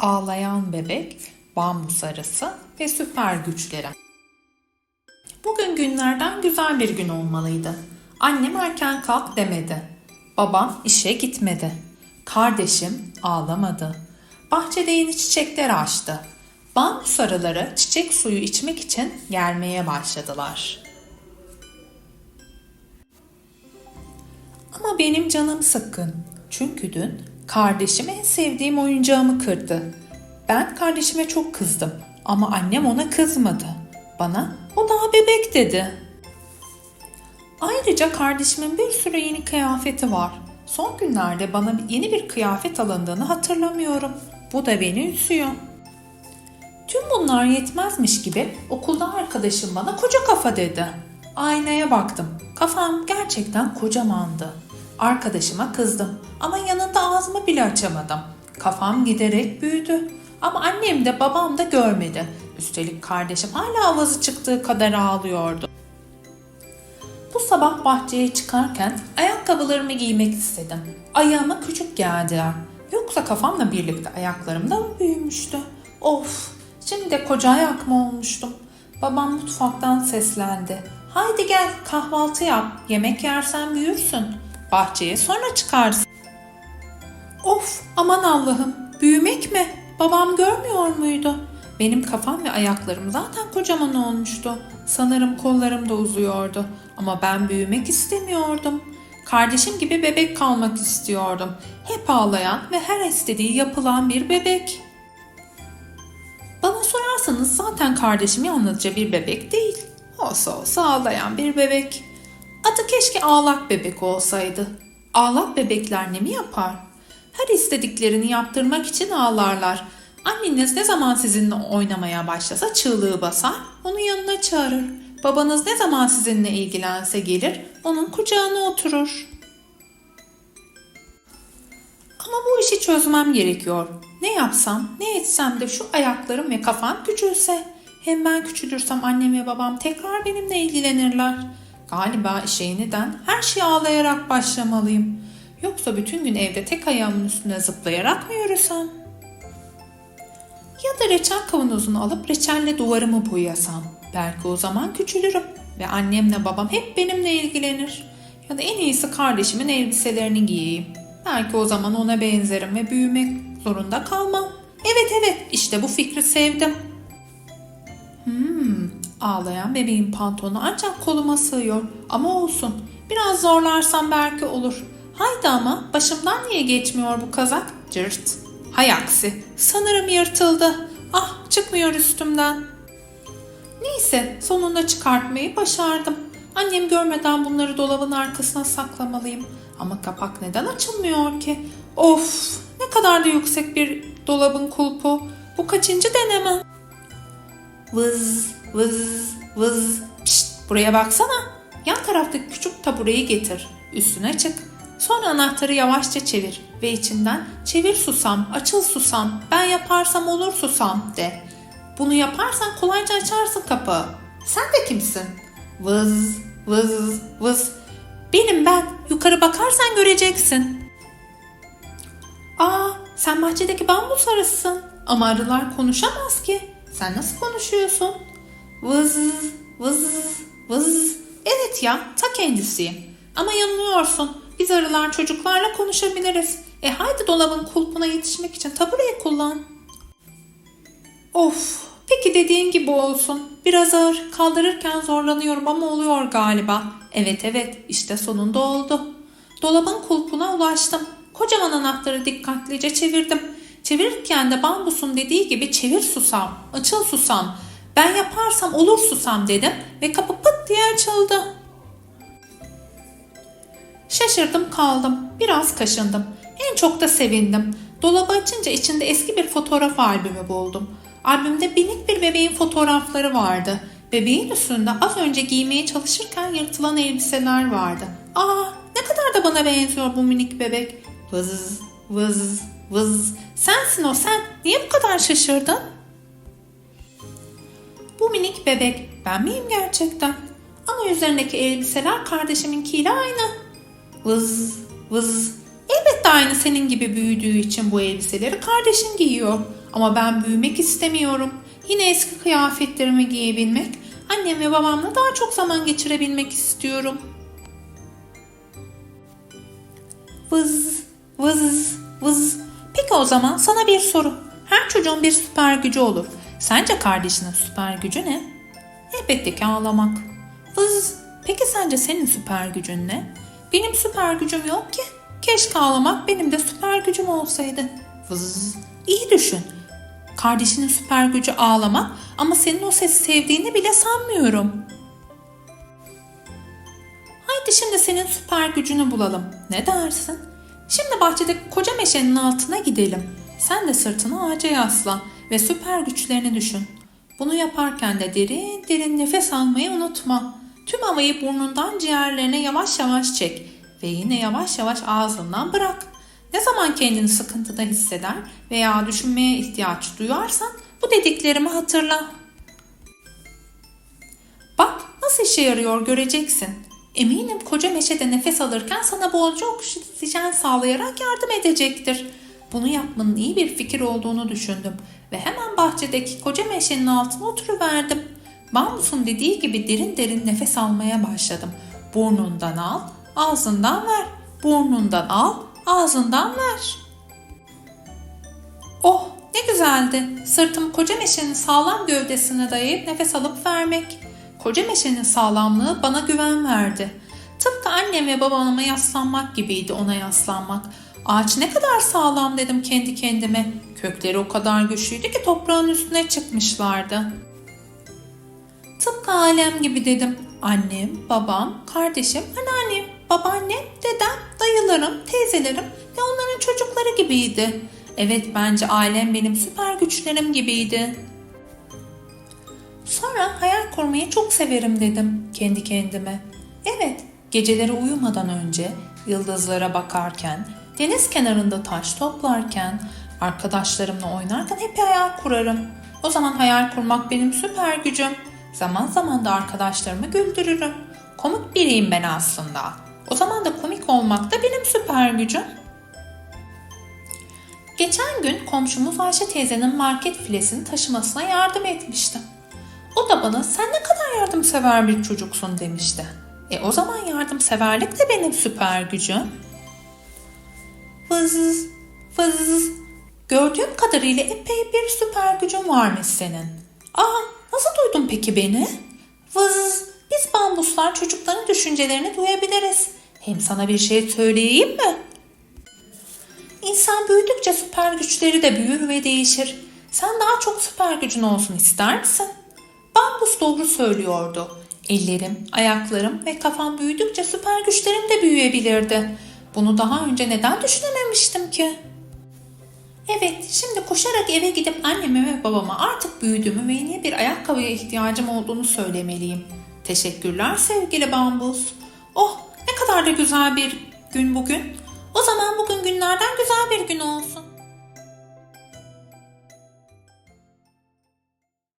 Ağlayan bebek, bambu sarısı ve süper güçlerim. Bugün günlerden güzel bir gün olmalıydı. Annem erken kalk demedi. Babam işe gitmedi. Kardeşim ağlamadı. Bahçede yeni çiçekler açtı. Bambu sarıları çiçek suyu içmek için gelmeye başladılar. Ama benim canım sıkkın. Çünkü dün kardeşim en sevdiğim oyuncağımı kırdı. Ben kardeşime çok kızdım ama annem ona kızmadı. Bana o daha bebek dedi. Ayrıca kardeşimin bir sürü yeni kıyafeti var. Son günlerde bana yeni bir kıyafet alındığını hatırlamıyorum. Bu da beni üzüyor. Tüm bunlar yetmezmiş gibi okulda arkadaşım bana koca kafa dedi. Aynaya baktım. Kafam gerçekten kocamandı. Arkadaşıma kızdım ama yanında ağzımı bile açamadım. Kafam giderek büyüdü. Ama annem de babam da görmedi. Üstelik kardeşim hala avazı çıktığı kadar ağlıyordu. Bu sabah bahçeye çıkarken ayakkabılarımı giymek istedim. Ayağıma küçük geldiler. Yoksa kafamla birlikte ayaklarım da büyümüştü? Of! Şimdi de koca ayak mı olmuştum? Babam mutfaktan seslendi. Haydi gel kahvaltı yap. Yemek yersen büyürsün. Bahçeye sonra çıkarsın. Of aman Allah'ım büyümek mi? Babam görmüyor muydu? Benim kafam ve ayaklarım zaten kocaman olmuştu. Sanırım kollarım da uzuyordu. Ama ben büyümek istemiyordum. Kardeşim gibi bebek kalmak istiyordum. Hep ağlayan ve her istediği yapılan bir bebek. Bana sorarsanız zaten kardeşim yalnızca bir bebek değil. Olsa olsa ağlayan bir bebek. Adı keşke ağlak bebek olsaydı. Ağlak bebekler ne mi yapar? Her istediklerini yaptırmak için ağlarlar. Anneniz ne zaman sizinle oynamaya başlasa çığlığı basar, onu yanına çağırır. Babanız ne zaman sizinle ilgilense gelir, onun kucağına oturur. Ama bu işi çözmem gerekiyor. Ne yapsam, ne etsem de şu ayaklarım ve kafam küçülse. Hem ben küçülürsem annem ve babam tekrar benimle ilgilenirler. Galiba işe yeniden her şeyi ağlayarak başlamalıyım. Yoksa bütün gün evde tek ayağımın üstüne zıplayarak mı yürüsem? Ya da reçel kavanozunu alıp reçelle duvarımı boyasam. Belki o zaman küçülürüm ve annemle babam hep benimle ilgilenir. Ya da en iyisi kardeşimin elbiselerini giyeyim. Belki o zaman ona benzerim ve büyümek zorunda kalmam. Evet evet işte bu fikri sevdim. Hmm, ağlayan bebeğin pantolonu ancak koluma sığıyor. Ama olsun. Biraz zorlarsam belki olur. Haydi ama başımdan niye geçmiyor bu kazak? Cırt. Hay aksi. Sanırım yırtıldı. Ah çıkmıyor üstümden. Neyse sonunda çıkartmayı başardım. Annem görmeden bunları dolabın arkasına saklamalıyım. Ama kapak neden açılmıyor ki? Of ne kadar da yüksek bir dolabın kulpu. Bu kaçıncı denemem? Vız vız vız. Pişt buraya baksana. Yan taraftaki küçük tabureyi getir. Üstüne çık. Sonra anahtarı yavaşça çevir ve içinden çevir susam, açıl susam, ben yaparsam olur susam de. Bunu yaparsan kolayca açarsın kapağı. Sen de kimsin? Vız vız vız. Benim ben. Yukarı bakarsan göreceksin. Aa, sen bahçedeki bambu sarısın. Ama arılar konuşamaz ki. Sen nasıl konuşuyorsun? Vız, vız, vız. Evet ya, ta kendisiyim. Ama yanılıyorsun. Biz arılar çocuklarla konuşabiliriz. E haydi dolabın kulpuna yetişmek için tabureyi kullan. Of, peki dediğin gibi olsun. Biraz ağır, kaldırırken zorlanıyorum ama oluyor galiba. Evet evet, işte sonunda oldu. Dolabın kulpuna ulaştım. Kocaman anahtarı dikkatlice çevirdim. Çevirirken de bambusun dediği gibi çevir susam, açıl susam. Ben yaparsam olur susam dedim ve kapı pıt diye açıldı. Şaşırdım kaldım. Biraz kaşındım. En çok da sevindim. Dolabı açınca içinde eski bir fotoğraf albümü buldum. Albümde minik bir bebeğin fotoğrafları vardı. Bebeğin üstünde az önce giymeye çalışırken yırtılan elbiseler vardı. Aa ne kadar da bana benziyor bu minik bebek. Vız vız vız. Sensin o sen. Niye bu kadar şaşırdın? Bu minik bebek ben miyim gerçekten? Ama üzerindeki elbiseler kardeşiminkiyle aynı. Vız vız. Elbette aynı senin gibi büyüdüğü için bu elbiseleri kardeşin giyiyor. Ama ben büyümek istemiyorum. Yine eski kıyafetlerimi giyebilmek, annem ve babamla daha çok zaman geçirebilmek istiyorum. Vız, vız, vız. Peki o zaman sana bir soru. Her çocuğun bir süper gücü olur. Sence kardeşinin süper gücü ne? Elbette ki ağlamak. Vız. Peki sence senin süper gücün ne? Benim süper gücüm yok ki. Keşke ağlamak benim de süper gücüm olsaydı. Vız. İyi düşün. Kardeşinin süper gücü ağlamak ama senin o sesi sevdiğini bile sanmıyorum. Haydi şimdi senin süper gücünü bulalım. Ne dersin? Şimdi bahçedeki koca meşenin altına gidelim. Sen de sırtını ağaca yasla ve süper güçlerini düşün. Bunu yaparken de derin derin nefes almayı unutma. Tüm havayı burnundan ciğerlerine yavaş yavaş çek ve yine yavaş yavaş ağzından bırak. Ne zaman kendini sıkıntıda hisseder veya düşünmeye ihtiyaç duyarsan bu dediklerimi hatırla. Bak nasıl işe yarıyor göreceksin. Eminim koca meşede nefes alırken sana bolca oksijen sağlayarak yardım edecektir. Bunu yapmanın iyi bir fikir olduğunu düşündüm ve hemen bahçedeki koca meşenin altına oturuverdim. Bambus'un dediği gibi derin derin nefes almaya başladım. Burnundan al, ağzından ver. Burnundan al, ağzından ver. Oh ne güzeldi. Sırtımı koca meşenin sağlam gövdesine dayayıp nefes alıp vermek. Koca meşenin sağlamlığı bana güven verdi. Tıpkı annem ve babama yaslanmak gibiydi ona yaslanmak. Ağaç ne kadar sağlam dedim kendi kendime. Kökleri o kadar güçlüydü ki toprağın üstüne çıkmışlardı. Tıpkı alem gibi dedim. Annem, babam, kardeşim, anneannem, babaannem, dedem, dayılarım, teyzelerim ve onların çocukları gibiydi. Evet bence ailem benim süper güçlerim gibiydi. Sonra hayal kurmayı çok severim dedim kendi kendime. Evet, geceleri uyumadan önce yıldızlara bakarken, deniz kenarında taş toplarken, arkadaşlarımla oynarken hep hayal kurarım. O zaman hayal kurmak benim süper gücüm. Zaman zaman da arkadaşlarımı güldürürüm. Komik biriyim ben aslında. O zaman da komik olmak da benim süper gücüm. Geçen gün komşumuz Ayşe teyzenin market filesini taşımasına yardım etmiştim. O da bana sen ne kadar yardımsever bir çocuksun demişti. E o zaman yardımseverlik de benim süper gücüm. Vız, vız. Gördüğüm kadarıyla epey bir süper gücün varmış senin. Aa, nasıl duydun peki beni? Vız, biz bambuslar çocukların düşüncelerini duyabiliriz. Hem sana bir şey söyleyeyim mi? İnsan büyüdükçe süper güçleri de büyür ve değişir. Sen daha çok süper gücün olsun ister misin? Bambus doğru söylüyordu. Ellerim, ayaklarım ve kafam büyüdükçe süper güçlerim de büyüyebilirdi. Bunu daha önce neden düşünememiştim ki? Evet, şimdi koşarak eve gidip anneme ve babama artık büyüdüğümü ve yeni bir ayakkabıya ihtiyacım olduğunu söylemeliyim. Teşekkürler sevgili Bambus. Oh, ne kadar da güzel bir gün bugün. O zaman bugün günlerden güzel bir gün olsun.